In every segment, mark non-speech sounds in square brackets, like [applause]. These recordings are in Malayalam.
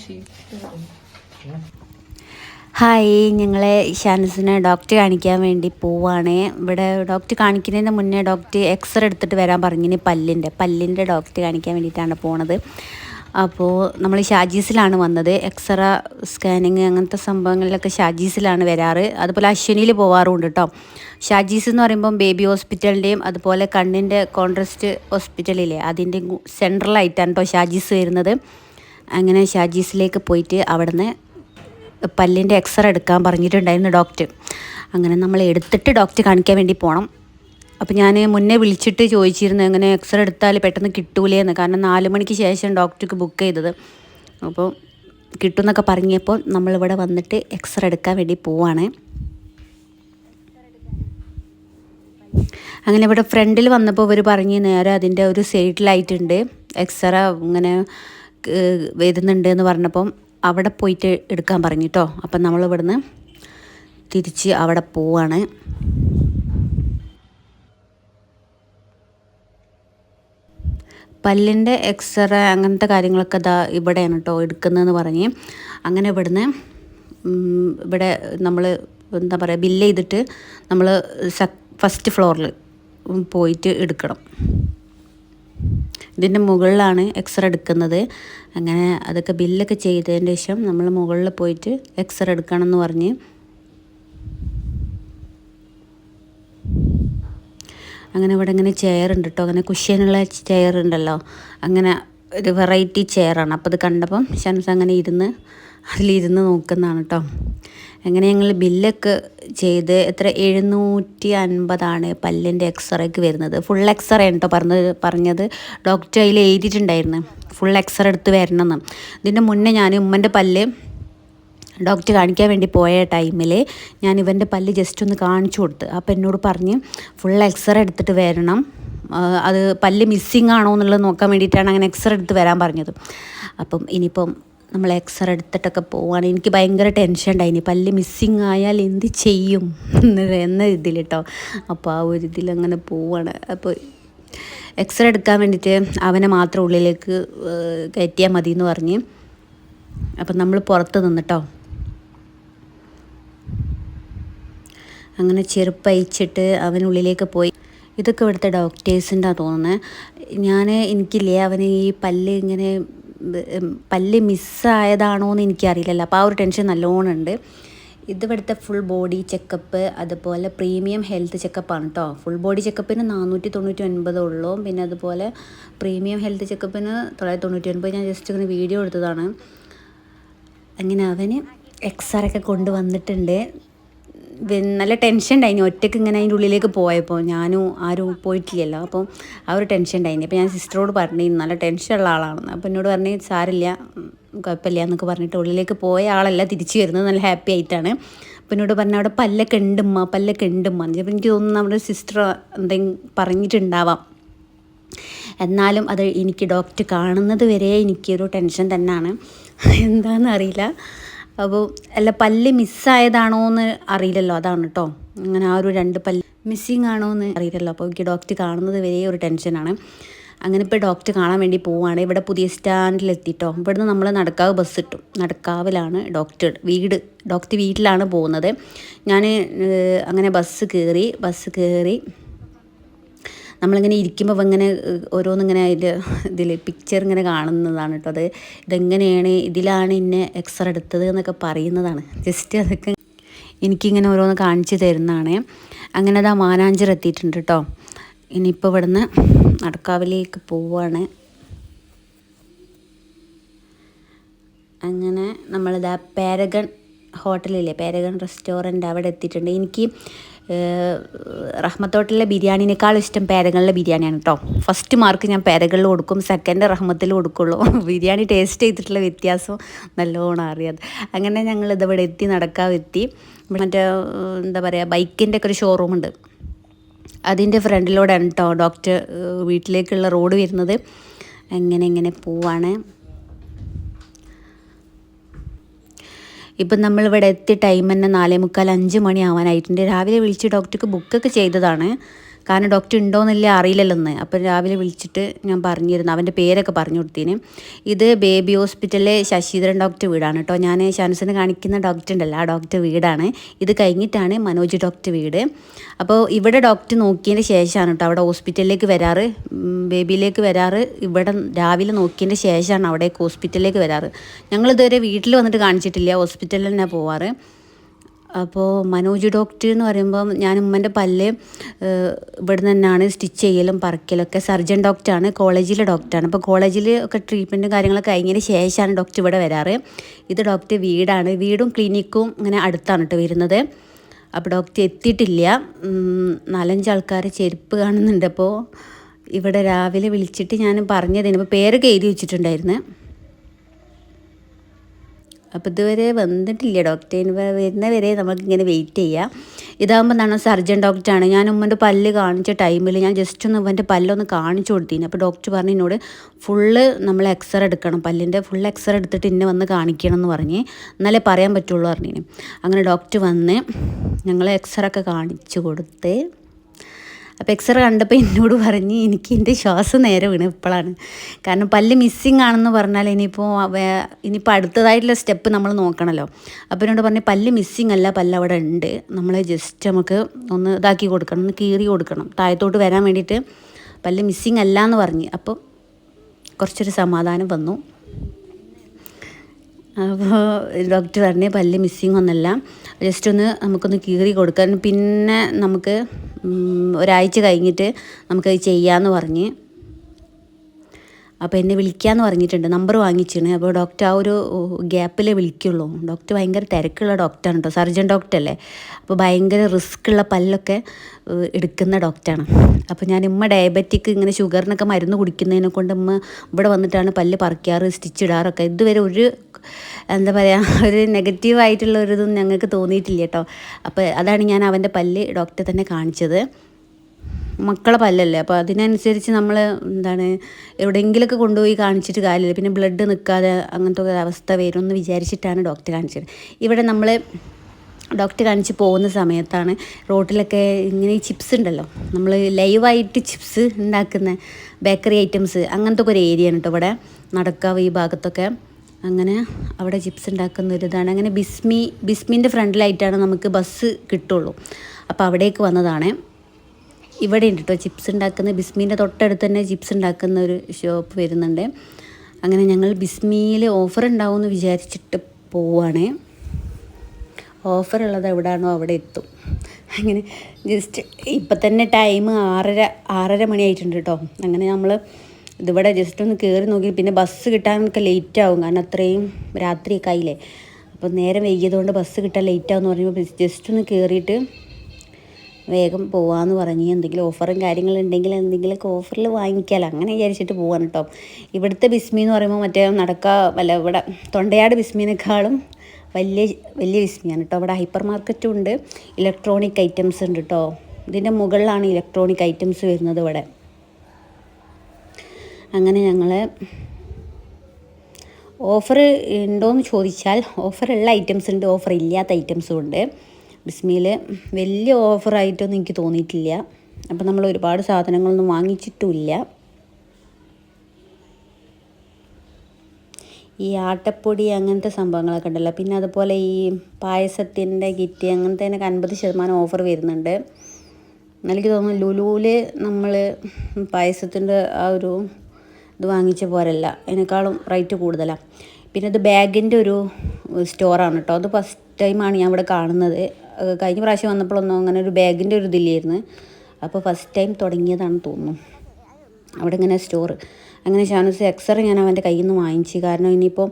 ഷീറ്റ് ഹായ് ഞങ്ങളെ ഷാനസിനെ ഡോക്ടറെ കാണിക്കാൻ വേണ്ടി പോവാണ്. ഇവിടെ ഡോക്ടർ കാണിക്കുന്നതിന് മുന്നേ ഡോക്ടർ എക്സ്റേ എടുത്തിട്ട് വരാൻ പറഞ്ഞിന് പല്ലിന്റെ. പല്ലിന്റെ ഡോക്ടറെ കാണിക്കാൻ വേണ്ടിയിട്ടാണ് പോണത്. അപ്പോൾ നമ്മൾ ഷാജീസിലാണ് വന്നത്. എക്സറ സ്കാനിങ് അങ്ങനത്തെ സംഭവങ്ങളിലൊക്കെ ഷാജീസിലാണ് വരാറ്. അതുപോലെ അശ്വിനിയിൽ പോവാറുണ്ട് കേട്ടോ ഷാജീസ് എന്ന് പറയുമ്പം ബേബി ഹോസ്പിറ്റലിന്റെയും അതുപോലെ കണ്ണിന്റെ കോൺട്രസ്റ്റ് ഹോസ്പിറ്റലില്ലേ അതിന്റെ സെൻട്രലായിട്ടാണ് കേട്ടോ ഷാജീസ് വരുന്നത്. അങ്ങനെ ഷാജീസിലേക്ക് പോയിട്ട് അവിടുന്ന് പല്ലിന്റെ എക്സ്റേ എടുക്കാൻ പറഞ്ഞിട്ടുണ്ടായിരുന്നു ഡോക്ടർ അങ്ങനെ നമ്മൾ എടുത്തിട്ട് ഡോക്ടർ കാണിക്കാൻ വേണ്ടി പോകണം അപ്പോൾ ഞാൻ മുന്നേ വിളിച്ചിട്ട് ചോദിച്ചിരുന്നു എങ്ങനെ എക്സ്റേ എടുത്താൽ പെട്ടെന്ന് കിട്ടൂലേന്ന്. കാരണം നാല് മണിക്ക് ശേഷം ഡോക്ടർക്ക് ബുക്ക് ചെയ്തത്. അപ്പോൾ കിട്ടുമെന്നൊക്കെ പറഞ്ഞപ്പോൾ നമ്മളിവിടെ വന്നിട്ട് എക്സ്റേ എടുക്കാൻ വേണ്ടി പോവാണ്. അങ്ങനെ ഇവിടെ ഫ്രണ്ടിൽ വന്നപ്പോൾ ഇവർ പറഞ്ഞ് നേരെ അതിന്റെ ഒരു സൈഡ് ലൈറ്റ് ഉണ്ട്. എക്സ്റേ ഇങ്ങനെ വരുന്നുണ്ട് എന്ന് പറഞ്ഞപ്പം അവിടെ പോയിട്ട് എടുക്കാൻ പറഞ്ഞു അപ്പം നമ്മൾ ഇവിടുന്ന് തിരിച്ച് അവിടെ പോവാണ്. പല്ലിന്റെ എക്സ്റേ അങ്ങനത്തെ കാര്യങ്ങളൊക്കെ ഇതാ ഇവിടെയാണ് കേട്ടോ എടുക്കുന്നതെന്ന് പറഞ്ഞ്. അങ്ങനെ ഇവിടുന്ന് ഇവിടെ നമ്മൾ എന്താ പറയുക ബില്ല് ചെയ്തിട്ട് നമ്മൾ ഫസ്റ്റ് ഫ്ലോറിൽ പോയിട്ട് എടുക്കണം. ഇതിന്റെ മുകളിലാണ് എക്സ്റേ എടുക്കുന്നത്. അങ്ങനെ അതൊക്കെ ബില്ലൊക്കെ ചെയ്തതിന് ശേഷം നമ്മൾ മുകളിൽ പോയിട്ട് എക്സ്റേ എടുക്കണം എന്ന് പറഞ്ഞ്. അങ്ങനെ ഇവിടെ ഇങ്ങനെ ചെയർ ഉണ്ട് കേട്ടോ അങ്ങനെ കുഷ്യനുള്ള ചെയർ ഉണ്ടല്ലോ. അങ്ങനെ ഒരു വെറൈറ്റി ചെയറാണ് അപ്പോൾ അത് കണ്ടപ്പം ഷംസ് അങ്ങനെ ഇരുന്ന് അതിലിരുന്ന് നോക്കുന്നതാണ് കേട്ടോ അങ്ങനെ ഞങ്ങൾ ബില്ലൊക്കെ ചെയ്ത് എത്ര? എഴുന്നൂറ്റി അൻപതാണ് പല്ലിന്റെ എക്സ്റേക്ക് വരുന്നത്. ഫുൾ എക്സ്റേ ആണ് കേട്ടോ പറഞ്ഞത് പറഞ്ഞത്. ഡോക്ടർ അതിൽ എഴുതിയിട്ടുണ്ടായിരുന്നു. ഫുൾ എക്സ്റേ എടുത്ത് വരണമെന്ന് ഇതിന്റെ മുന്നേ ഞാൻ ഉമ്മന്റെ പല്ല് ഡോക്ടർ കാണിക്കാൻ വേണ്ടി പോയ ടൈമിൽ ഞാൻ ഇവന്റെ പല്ല് ജസ്റ്റ് ഒന്ന് കാണിച്ചു കൊടുത്ത്. അപ്പോൾ എന്നോട് പറഞ്ഞ് ഫുൾ എക്സ്റേ എടുത്തിട്ട് വരണം. അത് പല്ല് മിസ്സിങ് ആണോ എന്നുള്ളത് നോക്കാൻ വേണ്ടിയിട്ടാണ് അങ്ങനെ എക്സ്റേ എടുത്ത് വരാൻ പറഞ്ഞത്. അപ്പം ഇനിയിപ്പം നമ്മൾ എക്സ്റേ എടുത്തിട്ടൊക്കെ പോവാണ്. എനിക്ക് ഭയങ്കര ടെൻഷൻ ഉണ്ടായിനി പല്ല് മിസ്സിങ് ആയാൽ എന്ത് ചെയ്യും? എന്ന് ഇതിൽ കേട്ടോ അപ്പോൾ ആ ഒരു ഇതിൽ അങ്ങനെ പോവാണ്. അപ്പോൾ എക്സ്റേ എടുക്കാൻ വേണ്ടിയിട്ട് അവനെ മാത്രം ഉള്ളിലേക്ക് കയറ്റിയാൽ മതി എന്ന് പറഞ്ഞ്. അപ്പം നമ്മൾ പുറത്ത് നിന്നിട്ടോ. അങ്ങനെ ചെറുപ്പയച്ചിട്ട് അവനുള്ളിലേക്ക് പോയി. ഇതൊക്കെ ഇവിടുത്തെ ഡോക്ടേഴ്സിന്റെ തോന്നുന്നത് ഞാൻ എനിക്കില്ലേ അവന് ഈ പല്ല് ഇങ്ങനെ പല്ല് മിസ്സായതാണോ എന്ന് എനിക്കറിയില്ലല്ലോ. അപ്പോൾ ആ ഒരു ടെൻഷൻ നല്ലോണം ഉണ്ട്. ഇതിവിടുത്തെ ഫുൾ ബോഡി ചെക്കപ്പ് അതുപോലെ പ്രീമിയം ഹെൽത്ത് ചെക്കപ്പാണ് കേട്ടോ ഫുൾ ബോഡി ചെക്കപ്പിന് നാനൂറ്റി തൊണ്ണൂറ്റി ഒൻപത് ഉള്ളൂ. പിന്നെ അതുപോലെ പ്രീമിയം ഹെൽത്ത് ചെക്കപ്പിന് തൊള്ളായിരത്തി തൊണ്ണൂറ്റി ഒൻപത് ഞാൻ ജസ്റ്റ് ഇങ്ങനെ വീഡിയോ എടുത്തതാണ്. അങ്ങനെ അവന് എക്സ്റേ ഒക്കെ കൊണ്ടുവന്നിട്ടുണ്ട്. നല്ല ടെൻഷൻ ഉണ്ടായിനി ഒറ്റയ്ക്ക് ഇങ്ങനെ അതിന്റെ ഉള്ളിലേക്ക് പോയപ്പോൾ ഞാനും ആരും പോയിട്ടില്ലല്ലോ. അപ്പോൾ ആ ഒരു ടെൻഷൻ ഉണ്ടായിനി അപ്പോൾ ഞാൻ സിസ്റ്ററോട് പറഞ്ഞു നല്ല ടെൻഷൻ ഉള്ള ആളാണെന്ന്. അപ്പോൾ എന്നോട് പറഞ്ഞ് സാരില്ല കുഴപ്പമില്ല എന്നൊക്കെ പറഞ്ഞിട്ട് ഉള്ളിലേക്ക് പോയ ആളല്ല തിരിച്ചു വരുന്നത് നല്ല ഹാപ്പി ആയിട്ടാണ്. അപ്പോൾ എന്നോട് പറഞ്ഞു അവിടെ പല്ലൊക്കെ ഉണ്ടുമ്മ പല്ലൊക്കെ ഉണ്ടുമ്മ അപ്പോൾ എനിക്ക് തോന്നുന്നു നമ്മുടെ സിസ്റ്റർ എന്തെങ്കിലും പറഞ്ഞിട്ടുണ്ടാവാം. എന്നാലും അത് എനിക്ക് ഡോക്ടർ കാണുന്നത് വരെ എനിക്കൊരു ടെൻഷൻ തന്നെയാണ് എന്താണെന്ന് അറിയില്ല. അപ്പോൾ അല്ല പല്ല് മിസ്സായതാണോ എന്ന് അറിയില്ലല്ലോ അതാണ് കേട്ടോ അങ്ങനെ ആ ഒരു രണ്ട് പല്ല് മിസ്സിങ് ആണോ എന്ന് അറിയില്ലല്ലോ. അപ്പോൾ എനിക്ക് ഡോക്ടർ കാണുന്നത് വരെ ഒരു ടെൻഷനാണ് അങ്ങനെ ഇപ്പോൾ ഡോക്ടർ കാണാൻ വേണ്ടി പോവുകയാണ് ഇവിടെ പുതിയ സ്റ്റാൻഡിലെത്തിട്ടോ ഇവിടുന്ന് നമ്മൾ നടക്കാവ് ബസ് കിട്ടും. നടക്കാവിലാണ് ഡോക്ടർ വീട് ഡോക്ടർ വീട്ടിലാണ് പോകുന്നത്. ഞാൻ അങ്ങനെ ബസ് കയറി ബസ് കയറി നമ്മളിങ്ങനെ ഇരിക്കുമ്പോൾ ഇങ്ങനെ ഓരോന്നിങ്ങനെ അതിൽ ഇതിൽ പിക്ചർ ഇങ്ങനെ കാണുന്നതാണ് കേട്ടോ അത് ഇതെങ്ങനെയാണ് ഇതിലാണ് ഇന്നെ എക്സർ എടുത്തത് എന്നൊക്കെ പറയുന്നതാണ്. ജസ്റ്റ് അതൊക്കെ എനിക്കിങ്ങനെ ഓരോന്ന് കാണിച്ചു തരുന്നതാണ്. അങ്ങനെ അത് മാനാഞ്ചർ എത്തിയിട്ടുണ്ട് കേട്ടോ ഇനിയിപ്പോൾ ഇവിടുന്ന് നടക്കാവിലേക്ക് പോവുകയാണ് അങ്ങനെ നമ്മളിതാ പാരഗൺ ഹോട്ടലില്ലേ പാരഗൺ റെസ്റ്റോറന്റ് അവിടെ എത്തിയിട്ടുണ്ട്. എനിക്ക് റഹ്മത്തോട്ടിലെ ബിരിയാണിനേക്കാൾ ഇഷ്ടം പേരകളിലെ ബിരിയാണിയാണ് കേട്ടോ ഫസ്റ്റ് മാർക്ക് ഞാൻ പേരകളിൽ കൊടുക്കും സെക്കൻഡ് റഹ്മത്തിൽ കൊടുക്കുള്ളൂ. [laughs] ബിരിയാണി ടേസ്റ്റ് ചെയ്തിട്ടുള്ള വ്യത്യാസം നല്ലോണം അറിയാം. അങ്ങനെ ഞങ്ങൾ ഇതവിടെ എത്തി നടക്കാവെത്തി മറ്റേ ഏഹ്, എന്താ പറയുക ബൈക്കിന്റെ ഒക്കെ ഒരു ഷോറൂം ഉണ്ട്. അതിന്റെ ഫ്രണ്ടിലൂടെയാണ് കേട്ടോ ഡോക്ടർ വീട്ടിലേക്കുള്ള റോഡ് വരുന്നത്. എങ്ങനെ എങ്ങനെ പോവാണ്. ഇപ്പം നമ്മളിവിടെ എത്തിയ ടൈം തന്നെ നാലേ മുക്കാൽ അഞ്ച് മണി ആവാനായിട്ടുണ്ട് രാവിലെ വിളിച്ച് ഡോക്ടർക്ക് ബുക്കൊക്കെ ചെയ്തതാണ്. കാരണം ഡോക്ടർ ഉണ്ടോയെന്നില്ല അറിയില്ലല്ലോ എന്ന് അപ്പോൾ രാവിലെ വിളിച്ചിട്ട് ഞാൻ പറഞ്ഞിരുന്നു. അവന്റെ പേരൊക്കെ പറഞ്ഞു കൊടുത്തിന്. ഇത് ബേബി ഹോസ്പിറ്റലിലെ ശശിധരൻ ഡോക്ടർ വീടാണ് കേട്ടോ. ഞാൻ ഷാൻസിന് കാണിക്കുന്ന ഡോക്ടർ ഉണ്ടല്ലോ. ആ ഡോക്ടർ വീടാണ്. ഇത് കഴിഞ്ഞിട്ടാണ് മനോജ് ഡോക്ടർ വീട്. അപ്പോൾ ഇവിടെ ഡോക്ടർ നോക്കിയതിന്റെ ശേഷമാണ് കേട്ടോ അവിടെ ഹോസ്പിറ്റലിലേക്ക് വരാറ്. ബേബിയിലേക്ക് വരാറ്. ഇവിടെ രാവിലെ നോക്കിയതിന്റെ ശേഷമാണ് അവിടേക്ക് ഹോസ്പിറ്റലിലേക്ക് വരാറ്. ഞങ്ങളിതുവരെ വീട്ടിൽ വന്നിട്ട് കാണിച്ചിട്ടില്ല. ഹോസ്പിറ്റലിൽ തന്നെ പോവാറ്. അപ്പോൾ മനോജ് ഡോക്ടർ എന്ന് പറയുമ്പം ഞാൻ ഉമ്മന്റെ പല്ല് ഇവിടെ തന്നെയാണ് സ്റ്റിച്ച് ചെയ്യലും പറക്കലൊക്കെ സർജൻ ഡോക്ടറാണ് കോളേജിലെ ഡോക്ടറാണ്. അപ്പോൾ കോളേജിൽ ഒക്കെ ട്രീറ്റ്മെന്റും കാര്യങ്ങളൊക്കെ കഴിഞ്ഞതിന് ശേഷമാണ് ഡോക്ടർ ഇവിടെ വരാറ്. ഇത് ഡോക്ടർ വീടാണ്. വീടും ക്ലിനിക്കും ഇങ്ങനെ അടുത്താണ് കേട്ടോ വരുന്നത്. അപ്പോൾ ഡോക്ടർ എത്തിയിട്ടില്ല. നാലഞ്ച് ആൾക്കാർ ചെരുപ്പ് കാണുന്നുണ്ട്. അപ്പോൾ ഇവിടെ രാവിലെ വിളിച്ചിട്ട് ഞാൻ പറഞ്ഞതിന്. ഇപ്പോൾ പേരൊക്കെ എഴുതി വെച്ചിട്ടുണ്ടായിരുന്നു. അപ്പോൾ ഇതുവരെ വന്നിട്ടില്ല. ഡോക്ടർ വരുന്നവരെ നമുക്കിങ്ങനെ വെയിറ്റ് ചെയ്യാം. ഇതാകുമ്പോൾ എന്താണ്? സർജൻ ഡോക്ടറാണ് ഞാൻ ഉമ്മന്റെ പല്ല് കാണിച്ച ടൈമിൽ ഞാൻ ജസ്റ്റ് ഒന്ന് ഉമ്മന്റെ പല്ലൊന്ന് കാണിച്ചു കൊടുത്തിന്. അപ്പോൾ ഡോക്ടർ പറഞ്ഞു എന്നോട് ഫുള്ള് നമ്മൾ എക്സ്റേ എടുക്കണം. പല്ലിന്റെ ഫുൾ എക്സ്റേ എടുത്തിട്ട് ഇന്നെ വന്ന് കാണിക്കണം എന്ന് പറഞ്ഞ്. എന്നാലേ പറയാൻ പറ്റുള്ളൂ പറഞ്ഞിന്. അങ്ങനെ ഡോക്ടർ വന്ന് ഞങ്ങൾ എക്സ്റേ ഒക്കെ കാണിച്ചു കൊടുത്ത് അപ്പോൾ എക്സ്റേ കണ്ടപ്പോൾ എന്നോട് പറഞ്ഞ് എനിക്ക് എന്റെ ശ്വാസം നേരെ വീണ് ഇപ്പോഴാണ് കാരണം പല്ല് മിസ്സിങ് ആണെന്ന് പറഞ്ഞാൽ ഇനിയിപ്പോൾ ഇനിയിപ്പോൾ അടുത്തതായിട്ടുള്ള സ്റ്റെപ്പ് നമ്മൾ നോക്കണമല്ലോ അപ്പോൾ എന്നോട് പറഞ്ഞ് പല്ല് മിസ്സിങ് അല്ല പല്ല് അവിടെ ഉണ്ട്. നമ്മൾ ജസ്റ്റ് നമുക്ക് ഒന്ന് ഇതാക്കി കൊടുക്കണം ഒന്ന് കീറി കൊടുക്കണം. താഴത്തോട്ട് വരാൻ വേണ്ടിയിട്ട് പല്ല് മിസ്സിങ് അല്ല എന്ന് പറഞ്ഞ്. അപ്പോൾ കുറച്ചൊരു സമാധാനം വന്നു. അപ്പോൾ ഡോക്ടർ പറഞ്ഞ് പല്ല് മിസ്സിങ് ഒന്നല്ല. ജസ്റ്റ് ഒന്ന് നമുക്കൊന്ന് കീറി കൊടുക്കാൻ. പിന്നെ നമുക്ക് ഒരാഴ്ച കഴിഞ്ഞിട്ട് നമുക്കത് ചെയ്യാമെന്ന് പറഞ്ഞ്. അപ്പോൾ എന്നെ വിളിക്കാമെന്ന് പറഞ്ഞിട്ടുണ്ട്. നമ്പർ വാങ്ങിച്ചാണ് അപ്പോൾ ഡോക്ടർ ആ ഒരു ഗ്യാപ്പിലേ വിളിക്കുള്ളൂ. ഡോക്ടർ ഭയങ്കര തിരക്കുള്ള ഡോക്ടറാണ് കേട്ടോ സർജൻ ഡോക്ടർ അല്ലേ? അപ്പോൾ ഭയങ്കര റിസ്ക് ഉള്ള പല്ലൊക്കെ എടുക്കുന്ന ഡോക്ടറാണ് അപ്പോൾ ഞാൻ ഇമ്മ ഡയബറ്റിക് ഇങ്ങനെ ഷുഗറിനൊക്കെ മരുന്ന് കുടിക്കുന്നതിനെ കൊണ്ട് ഉമ്മ ഇവിടെ വന്നിട്ടാണ് പല്ല് പറിക്കാറ് സ്റ്റിച്ച് ഇടാറൊക്കെ. ഇതുവരെ ഒരു എന്താ പറയുക ഒരു നെഗറ്റീവായിട്ടുള്ള ഒരു ഞങ്ങൾക്ക് തോന്നിയിട്ടില്ല കേട്ടോ അപ്പോൾ അതാണ് ഞാൻ അവന്റെ പല്ല് ഡോക്ടറെ തന്നെ കാണിച്ചത്. മക്കളെ പല്ലല്ലേ? അപ്പോൾ അതിനനുസരിച്ച് നമ്മൾ എന്താണ് എവിടെയെങ്കിലുമൊക്കെ കൊണ്ടുപോയി കാണിച്ചിട്ട് കാര്യമില്ല. പിന്നെ ബ്ലഡ് നിൽക്കാതെ അങ്ങനത്തെ ഒരു അവസ്ഥ വരും എന്ന് വിചാരിച്ചിട്ടാണ് ഡോക്ടർ കാണിച്ചത്. ഇവിടെ നമ്മൾ ഡോക്ടർ കാണിച്ച് പോകുന്ന സമയത്താണ് റോട്ടിലൊക്കെ ഇങ്ങനെ ഈ ചിപ്സ് ഉണ്ടല്ലോ. നമ്മൾ ലൈവായിട്ട് ചിപ്സ് ഉണ്ടാക്കുന്ന ബേക്കറി ഐറ്റംസ് അങ്ങനത്തെ ഒരു ഏരിയ ആണ് കേട്ടോ ഇവിടെ. നടക്കാവ് ഈ ഭാഗത്തൊക്കെ. അങ്ങനെ അവിടെ ചിപ്സ് ഉണ്ടാക്കുന്ന ഒരു ഇതാണ്. അങ്ങനെ ബിസ്മി ബിസ്മിന്റെ ഫ്രണ്ടിലായിട്ടാണ് നമുക്ക് ബസ് കിട്ടുള്ളൂ. അപ്പോൾ അവിടേക്ക് വന്നതാണ്. ഇവിടെ ഉണ്ട് കേട്ടോ ചിപ്സ് ഉണ്ടാക്കുന്ന ബിസ്മീന്റെ തൊട്ടടുത്ത് തന്നെ ചിപ്സ് ഉണ്ടാക്കുന്ന ഒരു ഷോപ്പ് വരുന്നുണ്ട്. അങ്ങനെ ഞങ്ങൾ ബിസ്മിയിൽ ഓഫർ ഉണ്ടാവുമെന്ന് വിചാരിച്ചിട്ട് പോവാണേ. ഓഫർ ഉള്ളത് എവിടെയാണോ അവിടെ എത്തും. അങ്ങനെ ജസ്റ്റ് ഇപ്പം തന്നെ ടൈം ആറര ആറര മണിയായിട്ടുണ്ട് കേട്ടോ അങ്ങനെ നമ്മൾ ഇതിവിടെ ജസ്റ്റ് ഒന്ന് കയറി നോക്കി പിന്നെ ബസ് കിട്ടാനൊക്കെ ലേറ്റ് ആവും. കാരണം അത്രയും രാത്രിയൊക്കെ ആയില്ലേ. അപ്പോൾ നേരം വൈകിയതുകൊണ്ട് ബസ് കിട്ടാൻ ലേറ്റ് ആവും എന്ന് പറയുമ്പോൾ ജസ്റ്റ് ഒന്ന് കയറിയിട്ട് വേഗം പോവാന്ന് പറഞ്ഞ് എന്തെങ്കിലും ഓഫറും കാര്യങ്ങളും ഉണ്ടെങ്കിൽ എന്തെങ്കിലുമൊക്കെ ഓഫറിൽ വാങ്ങിക്കാമല്ലോ അങ്ങനെ വിചാരിച്ചിട്ട് പോവാണ് കേട്ടോ ഇവിടുത്തെ ബിസ്മി എന്ന് പറയുമ്പോൾ മറ്റേ നടക്ക അല്ല ഇവിടെ തൊണ്ടയാട് ബിസ്മിനേക്കാളും വലിയ വലിയ ബിസ്മിയാണ് കേട്ടോ അവിടെ ഹൈപ്പർ മാർക്കറ്റും ഉണ്ട് ഇലക്ട്രോണിക് ഐറ്റംസ് ഉണ്ട് കേട്ടോ ഇതിന്റെ മുകളിലാണ് ഇലക്ട്രോണിക് ഐറ്റംസ് വരുന്നത് ഇവിടെ. അങ്ങനെ ഞങ്ങൾ ഓഫർ ഉണ്ടോയെന്ന് ചോദിച്ചാൽ ഓഫറുള്ള ഐറ്റംസ് ഉണ്ട് ഓഫർ ഇല്ലാത്ത ഐറ്റംസും ഉണ്ട്. ബിസ്മിയിൽ വലിയ ഓഫറായിട്ടൊന്നും എനിക്ക് തോന്നിയിട്ടില്ല. അപ്പം നമ്മൾ ഒരുപാട് സാധനങ്ങളൊന്നും വാങ്ങിച്ചിട്ടുമില്ല. ഈ ആട്ടപ്പൊടി അങ്ങനത്തെ സംഭവങ്ങളൊക്കെ ഉണ്ടല്ലോ. പിന്നെ അതുപോലെ ഈ പായസത്തിന്റെ കിറ്റ് അങ്ങനത്തേനൊക്കെ അൻപത് ശതമാനം ഓഫർ വരുന്നുണ്ട്. എനിക്ക് തോന്നുന്നു ലുലുവിൽ നമ്മൾ പായസത്തിന്റെ ആ ഒരു ഇത് വാങ്ങിച്ച പോരല്ല. അതിനേക്കാളും റേറ്റ് കൂടുതലാണ് പിന്നെ അത് ബാഗിന്റെ ഒരു സ്റ്റോറാണ് കേട്ടോ. അത് ഫസ്റ്റ് ടൈമാണ് ഞാൻ ഇവിടെ കാണുന്നത്. കഴിഞ്ഞ പ്രാവശ്യം വന്നപ്പോഴൊന്നും അങ്ങനെ ഒരു ബാഗിന്റെ ഒരു ഇതില്ലായിരുന്നു. അപ്പോൾ ഫസ്റ്റ് ടൈം തുടങ്ങിയതാണ് തോന്നുന്നു. അവിടെ ഇങ്ങനെ സ്റ്റോർ അങ്ങനെ ഷാനൂസ് എക്സറ ഞാൻ അവന്റെ കയ്യിൽ നിന്ന് വാങ്ങിച്ചു. കാരണം ഇനിയിപ്പോൾ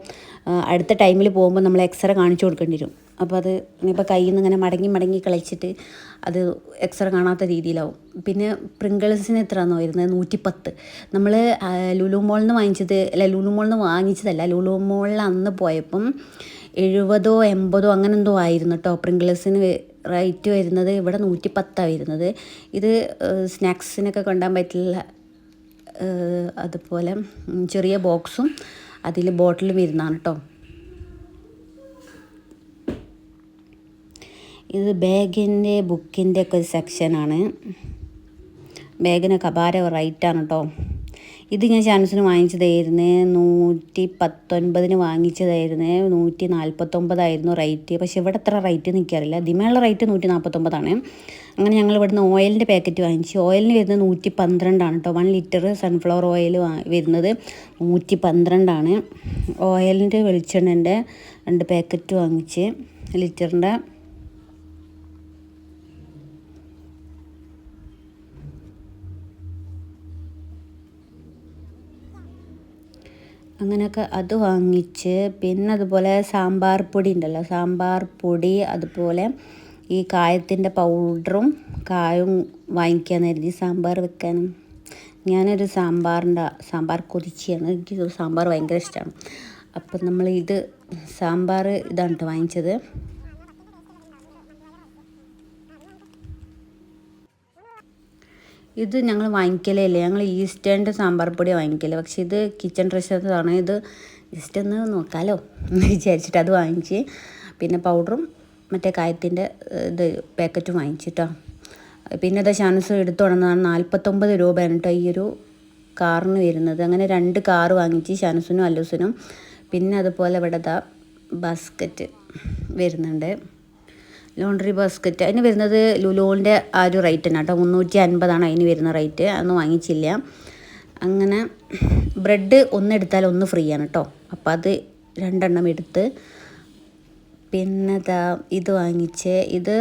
അടുത്ത ടൈമിൽ പോകുമ്പോൾ നമ്മൾ എക്സറ കാണിച്ചു കൊടുക്കേണ്ടി വരും. അപ്പോൾ അത് ഇനിയിപ്പോൾ കയ്യിൽ നിന്ന് ഇങ്ങനെ മടങ്ങി മടങ്ങി കളിച്ചിട്ട് അത് എക്സറ കാണാത്ത രീതിയിലാവും. പിന്നെ പ്രിങ്കിൾസിന് എത്രയാണെന്നോ വരുന്നത് നൂറ്റിപ്പത്ത്. നമ്മൾ ലുലു മോളിൽ നിന്ന് വാങ്ങിച്ചത് അല്ല ലുലു മോളിൽ നിന്ന് വാങ്ങിച്ചതല്ല ലുലു മോളിൽ അന്ന് പോയപ്പം എഴുപതോ എൺപതോ അങ്ങനെ എന്തോ ആയിരുന്നു കേട്ടോ പ്രിങ്കിൾസിന് റേറ്റ് വരുന്നത് ഇവിടെ നൂറ്റി പത്താണ് വരുന്നത് ഇത് സ്നാക്സിനൊക്കെ കൊണ്ടാൻ പറ്റില്ല അതുപോലെ ചെറിയ ബോക്സും അതിൽ ബോട്ടിലും വരുന്നതാണ് കേട്ടോ ഇത് ബാഗിന്റെ ബുക്കിന്റെ ഒക്കെ ഒരു സെക്ഷനാണ് ബാഗിനൊക്കെ അപാര റൈറ്റാണ് കേട്ടോ ഇത് ഞാൻ ചാൻസിന് വാങ്ങിച്ചതായിരുന്നു? നൂറ്റി പത്തൊൻപതിന് വാങ്ങിച്ചതായിരുന്നു. നൂറ്റി നാൽപ്പത്തൊമ്പതായിരുന്നു റേറ്റ്. പക്ഷേ ഇവിടെ എത്ര റേറ്റ് നിൽക്കാറില്ല ദിമയുള്ള റേറ്റ് നൂറ്റി നാൽപ്പത്തൊമ്പതാണ് അങ്ങനെ ഞങ്ങൾ ഇവിടുന്ന് ഓയിലിന്റെ പാക്കറ്റ് വാങ്ങിച്ചു. ഓയിലിന് വരുന്നത് നൂറ്റി പന്ത്രണ്ടാണ് കേട്ടോ. വൺ ലിറ്റർ സൺഫ്ലവർ ഓയിൽ വരുന്നത് നൂറ്റി പന്ത്രണ്ടാണ് ഓയിലിന്റെ വെളിച്ചെണ്ണന്റെ രണ്ട് പാക്കറ്റ് വാങ്ങിച്ച് ലിറ്ററിന്റെ അങ്ങനെയൊക്കെ അത് വാങ്ങിച്ച് പിന്നെ അതുപോലെ സാമ്പാർ പൊടി ഉണ്ടല്ലോ. സാമ്പാർ പൊടി അതുപോലെ ഈ കായത്തിന്റെ പൗഡറും കായും വാങ്ങിക്കാന്ന് കരുതി. സാമ്പാർ വെക്കാനും ഞാനൊരു സാമ്പാറിന്റെ സാമ്പാർ കൊതിച്ചിയാണ്. എനിക്ക് സാമ്പാർ ഭയങ്കര ഇഷ്ടമാണ് അപ്പം നമ്മൾ ഇത് സാമ്പാർ ഇതാണ് കേട്ടോ വാങ്ങിച്ചത്. ഇത് ഞങ്ങൾ വാങ്ങിക്കലേ ഇല്ല. ഞങ്ങൾ ഈസ്റ്റേന്റെ സാമ്പാർ പൊടി വാങ്ങിക്കൽ. പക്ഷേ ഇത് കിച്ചൺ ട്രഷറാണ് ഇത് ജസ്റ്റ് ഒന്ന് നോക്കാമല്ലോ എന്ന് വിചാരിച്ചിട്ട് അത് വാങ്ങിച്ച് പിന്നെ പൗഡറും മറ്റേ കായത്തിന്റെ ഇത് പാക്കറ്റും വാങ്ങിച്ചിട്ടോ. പിന്നെ ഇത് ഷാൻസ് എടുത്തു തുടങ്ങുന്നതാണ് നാൽപ്പത്തൊമ്പത് രൂപയാണ് കേട്ടോ ഈ ഒരു കാറിന് വരുന്നത്. അങ്ങനെ രണ്ട് കാർ വാങ്ങിച്ച് ഷാനുസിനും അല്ലൂസിനും. പിന്നെ അതുപോലെ ഇവിടെ ദാ ബാസ്ക്കറ്റ് വരുന്നുണ്ട്. Laundry basket. അതിന് വരുന്നത് ലുലോളിന്റെ ആ ഒരു റേറ്റ് തന്നെ കേട്ടോ. മുന്നൂറ്റി അൻപതാണ് അതിന് വരുന്ന റേറ്റ് അതൊന്നും വാങ്ങിച്ചില്ല. അങ്ങനെ ബ്രെഡ് ഒന്നെടുത്താൽ ഒന്ന് ഫ്രീ ആണ് കേട്ടോ. അപ്പോൾ അത് രണ്ടെണ്ണം എടുത്ത് പിന്നെ ദാ ഇത് വാങ്ങിച്ച് ഇത്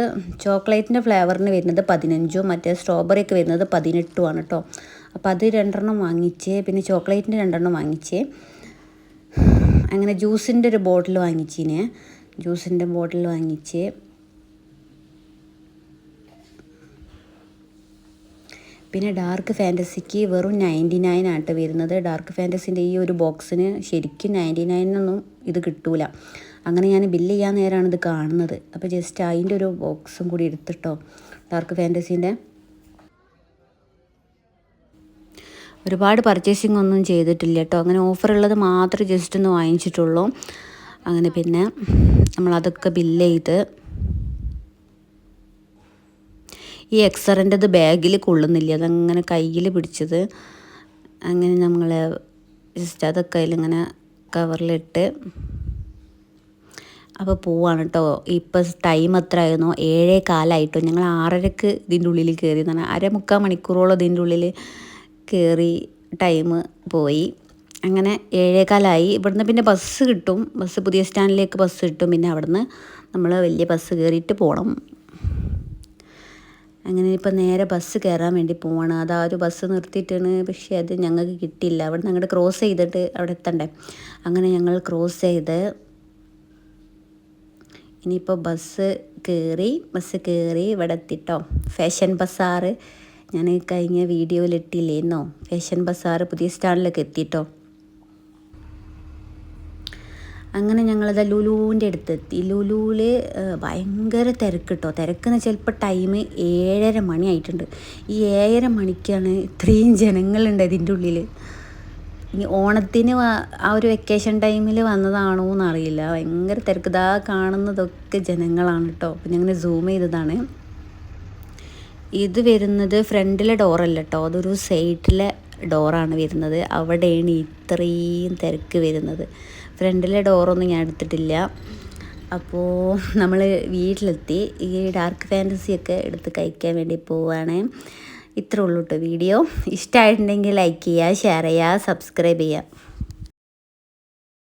ചോക്ലേറ്റിന്റെ ഫ്ലേവറിന് വരുന്നത് പതിനഞ്ചും മറ്റേ സ്ട്രോബെറി ഒക്കെ വരുന്നത് പതിനെട്ടുമാണ് കേട്ടോ. അപ്പോൾ അത് രണ്ടെണ്ണം വാങ്ങിച്ച് പിന്നെ ചോക്ലേറ്റിന്റെ രണ്ടെണ്ണം വാങ്ങിച്ച് അങ്ങനെ ജ്യൂസിന്റെ ഒരു ബോട്ടിൽ വാങ്ങിച്ചിന്. ജ്യൂസിന്റെ ബോട്ടിൽ വാങ്ങിച്ച് പിന്നെ ഡാർക്ക് ഫാന്റസിക്ക് വെറും നയന്റി നയൻ ആയിട്ട് വരുന്നത്. ഡാർക്ക് ഫാന്റസിന്റെ ഈ ഒരു ബോക്സിന് ശരിക്കും നയന്റി നയനൊന്നും ഇത് കിട്ടൂല. അങ്ങനെ ഞാൻ ബില്ല് ചെയ്യാൻ നേരമാണ് ഇത് കാണുന്നത്. അപ്പോൾ ജസ്റ്റ് അതിന്റെ ഒരു ബോക്സും കൂടി എടുത്തിട്ടോ. ഡാർക്ക് ഫാന്റസീന്റെ ഒരുപാട് പർച്ചേസിംഗ് ഒന്നും ചെയ്തിട്ടില്ല കേട്ടോ അങ്ങനെ ഓഫർ ഉള്ളത് മാത്രം ജസ്റ്റ് ഒന്ന് വാങ്ങിച്ചിട്ടുള്ളൂ. അങ്ങനെ പിന്നെ നമ്മളതൊക്കെ ബില്ല് ചെയ്ത് ഈ എക്സറിന്റെത് ബാഗിൽ കൊള്ളുന്നില്ല. അതങ്ങനെ കയ്യിൽ പിടിച്ചത് അങ്ങനെ നമ്മൾ ജസ്റ്റ് അതൊക്കെ അതിലിങ്ങനെ കവറിലിട്ട് അപ്പോൾ പോവാണ് കേട്ടോ ഇപ്പം ടൈം എത്ര ആയിരുന്നു ഏഴേ കാലമായിട്ടോ ഞങ്ങൾ ആറരക്ക് ഇതിന്റെ ഉള്ളിൽ കയറി എന്ന് പറഞ്ഞാൽ അരമുക്കാൽ മണിക്കൂറോളം ഇതിന്റെ ഉള്ളിൽ കയറി ടൈം പോയി. അങ്ങനെ ഏഴേക്കാലായി ഇവിടുന്ന് പിന്നെ ബസ് കിട്ടും. ബസ് പുതിയ സ്റ്റാൻഡിലേക്ക് ബസ് കിട്ടും. പിന്നെ അവിടുന്ന് നമ്മൾ വലിയ ബസ് കയറിയിട്ട് പോകണം അങ്ങനെ ഇപ്പം നേരെ ബസ് കയറാൻ വേണ്ടി പോവാണ്. അത് ആ ഒരു ബസ് നിർത്തിയിട്ടാണ്. പക്ഷേ അത് ഞങ്ങൾക്ക് കിട്ടിയില്ല. അവിടെ അങ്ങോട്ട് ക്രോസ് ചെയ്തിട്ട് അവിടെ എത്തണ്ടേ? അങ്ങനെ ഞങ്ങൾ ക്രോസ് ചെയ്ത് ഇനിയിപ്പോൾ ബസ് കയറി ബസ് കയറി ഇവിടെ എത്തിട്ടോ. Fashion bazaar. ഞാൻ കഴിഞ്ഞ വീഡിയോയിൽ ഇട്ടില്ലേന്നോ? ഫാഷൻ ബസാറ് പുതിയ സ്റ്റാളിലൊക്കെ എത്തിട്ടോ. അങ്ങനെ ഞങ്ങളത് ലുലുവിന്റെ അടുത്തെത്തി. ലുലുവിൽ ഭയങ്കര തിരക്ക് കേട്ടോ തിരക്കെന്ന് ചിലപ്പോൾ ടൈം ഏഴര മണി ആയിട്ടുണ്ട്. ഈ ഏഴര മണിക്കാണ് ഇത്രയും ജനങ്ങളുണ്ട് ഇതിന്റെ ഉള്ളിൽ ഇനി ഓണത്തിന് ആ ഒരു വെക്കേഷൻ ടൈമിൽ വന്നതാണോ എന്നറിയില്ല ഭയങ്കര തിരക്ക്. ഇതാ കാണുന്നതൊക്കെ ജനങ്ങളാണ് കേട്ടോ അപ്പം ഞങ്ങൾ സൂം ചെയ്തതാണ്. ഇത് വരുന്നത് ഫ്രണ്ടിലെ ഡോറല്ല കേട്ടോ അതൊരു സൈഡിലെ ഡോറാണ് വരുന്നത്. അവിടെയാണ് ഇത്രയും തിരക്ക് വരുന്നത്. ഫ്രണ്ടിലെ ഡോറൊന്നും ഞാൻ എടുത്തിട്ടില്ല. അപ്പോൾ നമ്മൾ വീട്ടിലെത്തി. ഈ ഡാർക്ക് ഫാന്റസിയൊക്കെ എടുത്ത് കഴിക്കാൻ വേണ്ടി പോവുകയാണ് ഇത്രേ ഉള്ളൂ കേട്ടോ വീഡിയോ. ഇഷ്ടമായിട്ടുണ്ടെങ്കിൽ ലൈക്ക് ചെയ്യുക ഷെയർ ചെയ്യുക സബ്സ്ക്രൈബ് ചെയ്യുക.